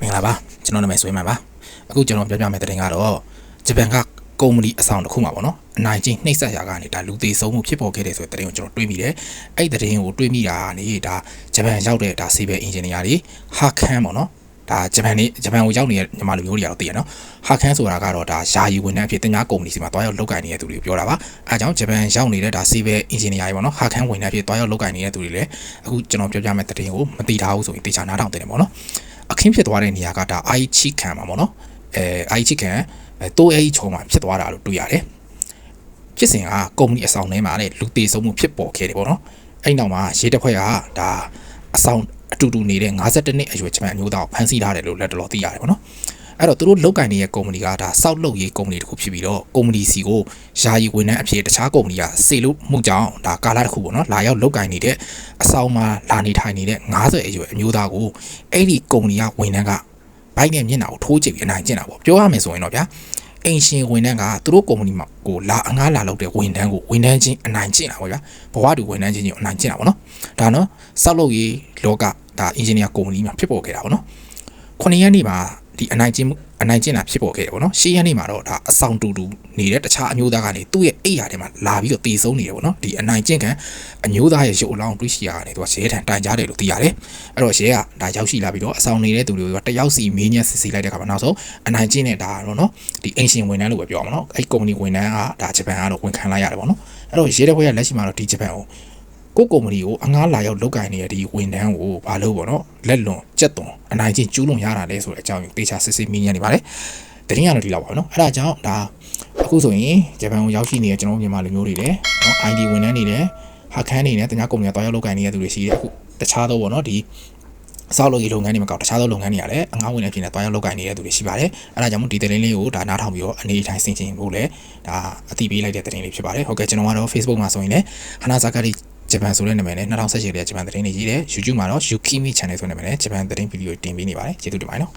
မင်္ဂလာပါကျွန်တော်နာမည်ဆွေးမှန်ပါအခုကျွန်တော်ပြောပြမယ့်တဲ့တင်ကတော့ဂျပန်ကကုမ္ပဏီအဆောင်တစ်ခုမှာပေါ့နော်အနိုင်ချင်းနှိပ်စက်ရာကနေဒါလူသေးဆုံးမှုဖြစ်ပေါ်ခဲ့တယ်ဆိုတဲ့တဲ့တင်ကိုကျွန်တော်တွေးမိတယ်အဲ့ဒီတဲ့တင်ကိုတွေးမိတာကနေဒါဂျပန်ရောက်တဲ့ဒါ civil engineer တွေဟာခန်းပေါ့နော်ဒါဂျပန်နေဂျပန်ကိုရောက်နေတဲ့ညီမလူမျိုးတွေကတော့သိရနော်ဟာခန်းဆိုတာကတော့ဒါယာယီဝန်ထမ်းအဖြစ်တင်ညာကုမ္ပဏီစီမှာတွားရောက်လုပ်ကိုင်နေတဲ့သူတွေကိုပြောတာပါအဲအကြောင်းဂျပန်ရောက်နေတဲ့ဒါ civil engineer တွေပေါ့နော်ဟာခန်းဝန်ထမ်းအဖြစ်တွားရောက်လုပ်ကိုင်နေတဲ့သူတွေလည်းအခုကျွန်တော်ပြောပြမယ့်တဲ့တင်ကိုမသိထားဘူးဆိုရင်တေချာနားထောင်တင်တယ်ပေါ့နော် အခင်းဖြစ်သွားတဲ့နေရာကဒါအိုက်ချီခံမှာပေါ့နော်အဲအိုက်ချီခံအဲတိုးအေးချုံမှာဖြစ်သွားတာလို့တွေ့ရတယ်ဖြစ်စဉ်ကကုမ္ပဏီအဆောင်ထဲမှာတဲ့လူသေးဆုံးမှုဖြစ်ပေါ်ခဲ့တယ်ပေါ့နော်အဲ့နောက်မှာရေးတစ်ဖွဲ့ကဒါအဆောင်အတူတူနေတဲ့52နှစ်အရွယ်ဂျပန်အမျိုးသားကိုဖမ်းဆီးထားတယ်လို့လက်တော်သိရတယ်ပေါ့နော် အဲ့တော့သူတို့လောက်ကင်နေတဲ့ကုမ္ပဏီကဒါစောက်လုပ်ရေးကုမ္ပဏီတစ်ခုဖြစ်ပြီးတော့ကုမ္ပဏီစီကိုယာယီဝန်ထမ်းအဖြစ်တခြားကုမ္ပဏီကစေလို့မှုကြောင့်ဒါကာလာတစ်ခုပေါ့နော်လာရောက်လောက်ကင်နေတဲ့အဆောင်မှာလာနေထိုင်နေတဲ့90အရွယ်အမျိုးသားကိုအဲ့ဒီကုမ္ပဏီကဝန်ထမ်းကဘိုက်နဲ့မျက်နှာကိုထိုးကြည့်ပြီးအနိုင်ကျင့်တာပေါ့ပြောရမယ်ဆိုရင်တော့ဗျာအင်ရှင်ဝန်ထမ်းကသူတို့ကုမ္ပဏီမှာကိုလာအငားလာလုပ်တဲ့ဝန်ထမ်းကိုဝန်ထမ်းချင်းအနိုင်ကျင့်တာပေါ့ဗျာဘဝတူဝန်ထမ်းချင်းချင်းအနိုင်ကျင့်တာပေါ့နော်ဒါနော်စောက်လုပ်ရေးလောကဒါအင်ဂျင်နီယာကုမ္ပဏီမှာဖြစ်ပေါ်ခဲ့တာပေါ့နော်ခုနှစ်ရက်နေ့မှာ ဒီအနိုင်ကျင့်မှုအနိုင်ကျင့်တာဖြစ်ပေါ်ခဲ့တယ်ပေါ့နော်ရှေ့ရက်နေ့မှာတော့ဒါအဆောင်တူတူနေတဲ့တခြားအမျိုးသားကနေသူ့ရဲ့အိယာထဲမှာလာပြီးတော့တည်ဆုံးနေတယ်ပေါ့နော်ဒီအနိုင်ကျင့်ခံအမျိုးသားရဲ့ရုပ်အလောင်းတွေးရှိရတာနေသူကရဲထန်တိုင်ကြတယ်လို့သိရတယ်အဲ့တော့ရဲကဒါရောက်ရှိလာပြီးတော့အဆောင်နေတဲ့သူတွေကတယောက်စီမင်းညက်စစ်စစ်လိုက်တဲ့ခါမှာနောက်ဆုံးအနိုင်ကျင့်တဲ့ဒါတော့နော်ဒီအင်ရှင်ဝန်ထမ်းလို့ပဲပြောရမှာနော်အဲ့ကုမ္ပဏီဝန်ထမ်းကဒါဂျပန်ကတော့ဝန်ခံလိုက်ရတယ်ပေါ့နော်အဲ့တော့ရဲတဲ့ဘက်ကလက်ရှိမှာတော့ဒီဂျပန်ကို ကိုကုမ္ပဏီကိုအငားလာရောက်လုပ်ကင်နေတဲ့ဒီဝန်ထမ်းကိုဘာလို့ပေါ့နော်လက်လွန်ကြက်သွန်အနိုင်ချင်းကျူးလွန်ရတာလဲဆိုတဲ့အကြောင်းကိုတေချာစစ်စစ်မြင်ရနေပါတယ်တရင်ကတော့ဒီလောက်ပါနော်အဲ့ဒါကြောင့်ဒါအခုဆိုရင်ဂျပန်ကိုရောက်ရှိနေတဲ့ကျွန်တော်တို့မြန်မာလူမျိုးတွေလည်းနော် ID ဝန်ထမ်းတွေလည်းဟာခန်းနေနဲ့တ냐ကုမ္ပဏီကတွားရောက်လုပ်ကင်နေတဲ့သူတွေရှိတယ်အခုတခြားသောပေါ့နော်ဒီအစောက်လုပ်ရေးလုပ်ငန်းတွေမကောက်တခြားသောလုပ်ငန်းတွေရတယ်အငားဝင်အဖြစ်နဲ့တွားရောက်လုပ်ကင်နေတဲ့သူတွေရှိပါတယ်အဲ့ဒါကြောင့်မို့ဒီသတင်းလေးကိုဒါနားထောင်ပြီးတော့အနေထိုင်ဆင်ခြင်ဖို့လည်းဒါအသိပေးလိုက်တဲ့သတင်းလေးဖြစ်ပါတယ်ဟုတ်ကဲ့ကျွန်တော်ကတော့ Facebook မှာဆိုရင်လည်းဟနာဇာကာရီ ဂျပန်ဆိုတဲ့နာမည်နဲ့2018ရဲ့ဂျပန်သတင်းတွေကြီးတယ် YouTube မှာတော့ Yukimi Channel ဆိုတဲ့နာမည်နဲ့ဂျပန်သတင်းဗီဒီယိုတင်ပေးနေပါတယ်ကျေးဇူးတင်ပါတယ်နော်